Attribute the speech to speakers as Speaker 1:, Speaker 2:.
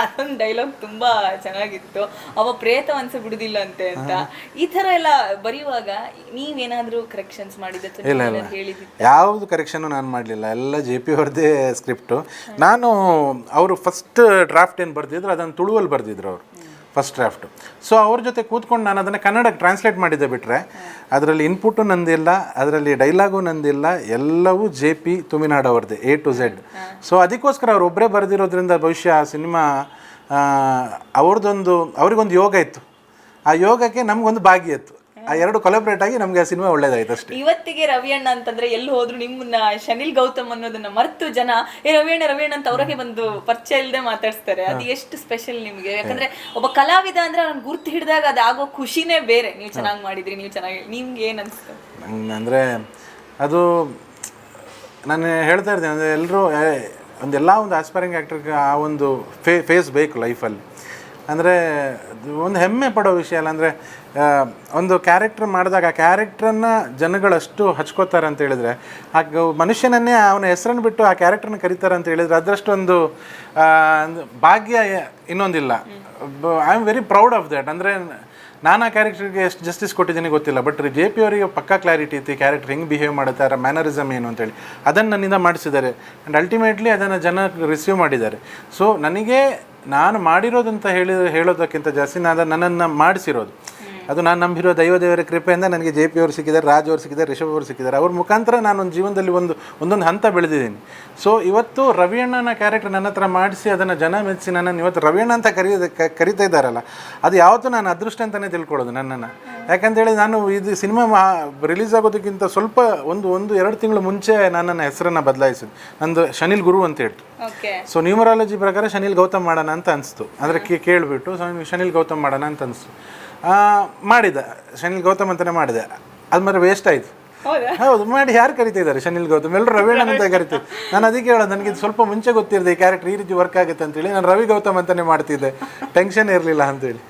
Speaker 1: ಅದೊಂದು ಡೈಲಾಗ್ ತುಂಬಾ ಚೆನ್ನಾಗಿತ್ತು. ಅವ ಪ್ರೇತ ಅನ್ಸ ಬಿಡುದಿಲ್ಲ ಅಂತೆ ಅಂತ. ಈ ತರ ಎಲ್ಲ ಬರೆಯುವಾಗ ನೀವೇನಾದ್ರೂ ಕರೆಕ್ಷನ್ಸ್ ಮಾಡಿದ್ದು
Speaker 2: ಇಲ್ಲ
Speaker 1: ಕರೆಕ್ಷನ್
Speaker 2: ಯಾವುದು ಕರೆಕ್ಷನ್ನು ನಾನು ಮಾಡಲಿಲ್ಲ. ಎಲ್ಲ ಜೆ ಪಿ ಅವ್ರದ್ದೇ ಸ್ಕ್ರಿಪ್ಟು ನಾನು ಅವರು ಫಸ್ಟ್ ಡ್ರಾಫ್ಟ್ ಏನು ಬರ್ದಿದ್ರು ಅದನ್ನು ತುಳುವಲ್ಲಿ ಬರ್ದಿದ್ರು ಅವರು. First draft. ಸೊ ಅವ್ರ ಜೊತೆ ಕೂತ್ಕೊಂಡು ನಾನು ಅದನ್ನು ಕನ್ನಡಕ್ಕೆ ಟ್ರಾನ್ಸ್ಲೇಟ್ ಮಾಡಿದ್ದೆ ಬಿಟ್ಟರೆ ಅದರಲ್ಲಿ ಇನ್ಪುಟ್ಟು ನಂದಿಲ್ಲ, ಅದರಲ್ಲಿ ಡೈಲಾಗು ನಂದಿಲ್ಲ, ಎಲ್ಲವೂ ಜೆ ಪಿ ತುಮಿನಾಡು ಅವ್ರದ್ದು ಎ ಟು ಝೆಡ್ ಸೊ ಅದಕ್ಕೋಸ್ಕರ ಅವ್ರು ಒಬ್ಬರೇ ಬರೆದಿರೋದ್ರಿಂದ ಭವಿಷ್ಯ ಆ ಸಿನಿಮಾ ಅವ್ರದ್ದೊಂದು, ಅವ್ರಿಗೊಂದು ಯೋಗ ಇತ್ತು. ಆ ಯೋಗಕ್ಕೆ ನಮಗೊಂದು ಭಾಗ್ಯ ಇತ್ತು. ಆ ಎರಡು ಕೊಲಾಬ್ರೇಟ್ ಆಗಿ ನಮಗೆ ಆ ಸಿನಿಮಾ ಒಳ್ಳೇದಾಯ್ತು ಅಷ್ಟೇ.
Speaker 1: ಇವತ್ತಿಗೆ ರವಿಯಣ್ಣ ಅಂತಂದ್ರೆ ಎಲ್ಲಿ ಹೋದ್ರು ನಿಮ್ಮನ್ನ ಶನಿಲ್ ಗೌತಮ್ ಅನ್ನೋದನ್ನ ಮರ್ತು ಜನ ಏ ರವಿಯಣ್ಣ ರವಿಯಣ್ಣ ಅಂತ ಅವ್ರಿಗೆ ಬಂದು ಪರಿಚಯ ಇಲ್ಲದೆ ಮಾತಾಡ್ಸ್ತಾರೆ. ಅದು ಎಷ್ಟು ಸ್ಪೆಷಲ್ ನಿಮ್ಗೆ. ಯಾಕಂದ್ರೆ ಒಬ್ಬ ಕಲಾವಿದ ಅಂದ್ರೆ ಅವ್ನ ಗುರ್ತು ಹಿಡಿದಾಗ ಅದಾಗೋ ಖುಷಿನೇ ಬೇರೆ. ನೀವು ಚೆನ್ನಾಗಿ ಮಾಡಿದ್ರಿ ನೀವು ಚೆನ್ನಾಗಿ ನಿಮ್ಗೆ ಏನ್ ಅನ್ಸ್ತು?
Speaker 2: ಅಂದರೆ ಅದು ನಾನು ಹೇಳ್ತಾ ಇರ್ತೀನಿ ಅಂದರೆ ಎಲ್ಲರೂ ಒಂದೆಲ್ಲ ಒಂದು ಆಸ್ಪೈರಿಂಗ್ ಆ್ಯಕ್ಟರ್ಗೆ ಆ ಒಂದು ಫೇ ಫೇಸ್ ಬೇಕು ಲೈಫಲ್ಲಿ ಅಂದರೆ ಒಂದು ಹೆಮ್ಮೆ ಪಡೋ ವಿಷಯ ಅಲ್ಲ, ಅಂದರೆ ಒಂದು ಕ್ಯಾರೆಕ್ಟರ್ ಮಾಡಿದಾಗ ಆ ಕ್ಯಾರೆಕ್ಟ್ರನ್ನು ಜನಗಳಷ್ಟು ಹಚ್ಕೋತಾರೆ ಅಂತ ಹೇಳಿದ್ರೆ ಆ ಮನುಷ್ಯನನ್ನೇ ಅವನ ಹೆಸರನ್ನು ಬಿಟ್ಟು ಆ ಕ್ಯಾರೆಕ್ಟರ್ನ ಕರೀತಾರೆ ಅಂತ ಹೇಳಿದ್ರೆ ಅದರಷ್ಟೊಂದು ಭಾಗ್ಯ ಇನ್ನೊಂದಿಲ್ಲ. I am very proud of that ಅಂದರೆ, ನಾನು ಆ ಕ್ಯಾರೆಕ್ಟರ್ಗೆ ಎಷ್ಟು ಜಸ್ಟಿಸ್ ಕೊಟ್ಟಿದ್ದೀನಿ ಗೊತ್ತಿಲ್ಲ ಬಟ್ ಜೆ ಪಿ ಅವರಿಗೆ ಪಕ್ಕಾ ಕ್ಲಾರಿಟಿ ಇತ್ತು ಕ್ಯಾರೆಕ್ಟರ್ ಹೆಂಗೆ ಬಿಹೇವ್ ಮಾಡುತ್ತೆ, ಅದರ ಮ್ಯಾನರಿಸಮ್ ಏನು ಅಂತೇಳಿ ಅದನ್ನು ನನ್ನಿಂದ ಮಾಡಿಸಿದ್ದಾರೆ. ಆ್ಯಂಡ್ ಅಲ್ಟಿಮೇಟ್ಲಿ ಅದನ್ನು ಜನ ರಿಸೀವ್ ಮಾಡಿದ್ದಾರೆ. ಸೊ ನನಗೆ ನಾನು ಮಾಡಿರೋದಂತ ಹೇಳಿ, ಹೇಳೋದಕ್ಕಿಂತ ಜಾಸ್ತಿ ನಾನು ನನ್ನನ್ನು ಮಾಡಿಸಿರೋದು. ಅದು ನಾನು ನಂಬಿರೋ ದೈವ ದೇವರ ಕೃಪೆಯಿಂದ ನನಗೆ ಜೆ ಪಿ ಅವರು ಸಿಕ್ಕಿದ್ದಾರೆ, ರಾಜ್ ಅವರು ಸಿಕ್ಕಿದ್ದಾರೆ, ರಿಷಬ್ ಅವರು ಸಿಕ್ಕಿದ್ದಾರೆ. ಅವ್ರ ಮುಖಾಂತರ ನಾನು ಒಂದು ಜೀವನದಲ್ಲಿ ಒಂದು, ಒಂದೊಂದು ಹಂತ ಬೆಳೆದಿದ್ದೀನಿ. ಸೊ ಇವತ್ತು ರವಿಯಣ್ಣನ ಕ್ಯಾರೆಕ್ಟರ್ ನನ್ನ ಹತ್ರ ಮಾಡಿಸಿ ಅದನ್ನು ಜನ ಮೆಚ್ಚಿ ನನ್ನನ್ನು ಇವತ್ತು ರವಿಯಣ್ಣ ಅಂತ ಕರೆಯೋದು ಕರಿತಾ ಇದ್ದಾರಲ್ಲ, ಅದು ಯಾವತ್ತೂ ನಾನು ಅದೃಷ್ಟ ಅಂತಲೇ ತಿಳ್ಕೊಳ್ಳೋದು ನನ್ನನ್ನು. ಯಾಕಂತೇಳಿ ನಾನು ಇದು ಸಿನಿಮಾ ರಿಲೀಸ್ ಆಗೋದಕ್ಕಿಂತ ಸ್ವಲ್ಪ ಒಂದು ಒಂದು ಎರಡು ತಿಂಗಳು ಮುಂಚೆ ನಾನು ನನ್ನ ಹೆಸರನ್ನು ಬದಲಾಯಿಸಿದ್ದು ನಂದು ಶನಿಲ್ ಗುರು ಅಂತ ಹೇಳ್ತು. ಸೊ ನ್ಯೂಮರಾಲಜಿ ಪ್ರಕಾರ ಶನಿಲ್ ಗೌತಮ್ ಮಾಡೋಣ ಅಂತ ಅನಿಸ್ತು. ಅಂದರೆ ಕೇ ಕೇಳಿಬಿಟ್ಟು ಶನಿಲ್ ಗೌತಮ್ ಮಾಡೋಣ ಅಂತ ಅನಿಸ್ತು. ಮಾಡಿದ. ಶನಿಲ್ ಗೌತಮ್ ಅಂತಲೇ ಮಾಡಿದೆ. ಅದು ಮಾತ್ರ ವೇಸ್ಟ್ ಆಯಿತು. ಹೌದಾ? ಮಾಡಿ ಯಾರು ಕರಿತಿದ್ದಾರೆ ಶನಿಲ್ ಗೌತಮ್? ಎಲ್ಲರೂ ರವಿಯಣ್ಣ ಅಂತ ಕರಿತಿದ್ರು. ನಾನು ಅದಕ್ಕೆ ಹೇಳೋದು ನನಗೆ ಇದು ಸ್ವಲ್ಪ ಮುಂಚೆ ಗೊತ್ತಿರದೆ ಈ ಕ್ಯಾರೆಕ್ಟರ್ ಈ ರೀತಿ ವರ್ಕ್ ಆಗುತ್ತೆ ಅಂತೇಳಿ. ನಾನು ರವಿ ಗೌತಮ್ ಅಂತಲೇ ಮಾಡ್ತಿದ್ದೆ. ಟೆನ್ಷನ್ ಇರಲಿಲ್ಲ ಅಂತೇಳಿ.